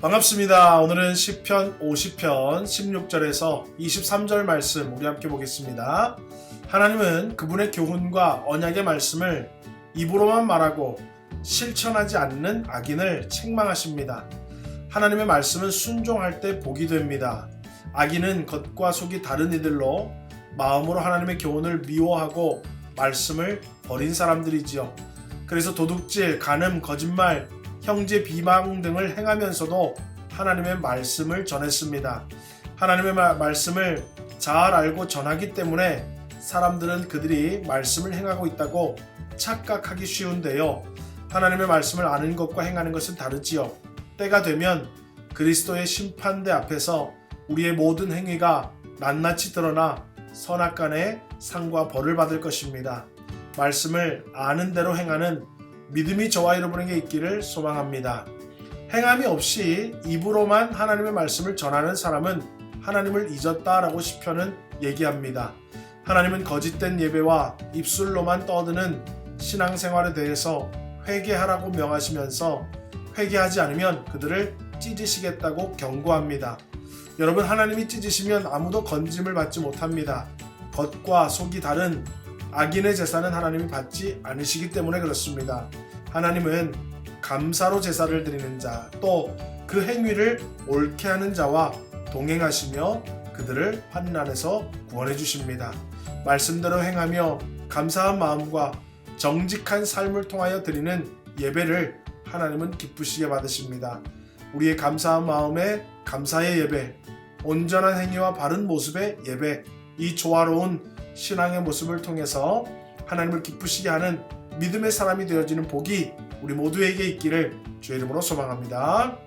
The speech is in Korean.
반갑습니다. 오늘은 10편 50편 16절에서 23절 말씀 우리 함께 보겠습니다. 하나님은 그분의 교훈과 언약의 말씀을 입으로만 말하고 실천하지 않는 악인을 책망하십니다. 하나님의 말씀은 순종할 때 복이 됩니다. 악인은 겉과 속이 다른 이들로 마음으로 하나님의 교훈을 미워하고 말씀을 버린 사람들이지요. 그래서 도둑질, 간음, 거짓말, 형제 비방 등을 행하면서도 하나님의 말씀을 전했습니다. 하나님의 마- 말씀을 잘 알고 전하기 때문에 사람들은 그들이 말씀을 행하고 있다고 착각하기 쉬운데요. 하나님의 말씀을 아는 것과 행하는 것은 다르지요. 때가 되면 그리스도의 심판대 앞에서 우리의 모든 행위가 낱낱이 드러나 선악간의 상과 벌을 받을 것입니다. 말씀을 아는 대로 행하는 믿음이 저와 여러분에게 있기를 소망합니다. 행함이 없이 입으로만 하나님의 말씀을 전하는 사람은 하나님을 잊었다라고 시편은 얘기합니다. 하나님은 거짓된 예배와 입술로만 떠드는 신앙생활에 대해서 회개하라고 명하시면서 회개하지 않으면 그들을 찢으시겠다고 경고합니다. 여러분 하나님이 찢으시면 아무도 건짐을 받지 못합니다. 겉과 속이 다른 악인의 제사는 하나님이 받지 않으시기 때문에 그렇습니다. 하나님은 감사로 제사를 드리는 자, 또 그 행위를 옳게 하는 자와 동행하시며 그들을 환난에서 구원해 주십니다. 말씀대로 행하며 감사한 마음과 정직한 삶을 통하여 드리는 예배를 하나님은 기쁘시게 받으십니다. 우리의 감사한 마음에 감사의 예배, 온전한 행위와 바른 모습의 예배, 이 조화로운 신앙의 모습을 통해서 하나님을 기쁘시게 하는 믿음의 사람이 되어지는 복이 우리 모두에게 있기를 주의 이름으로 소망합니다.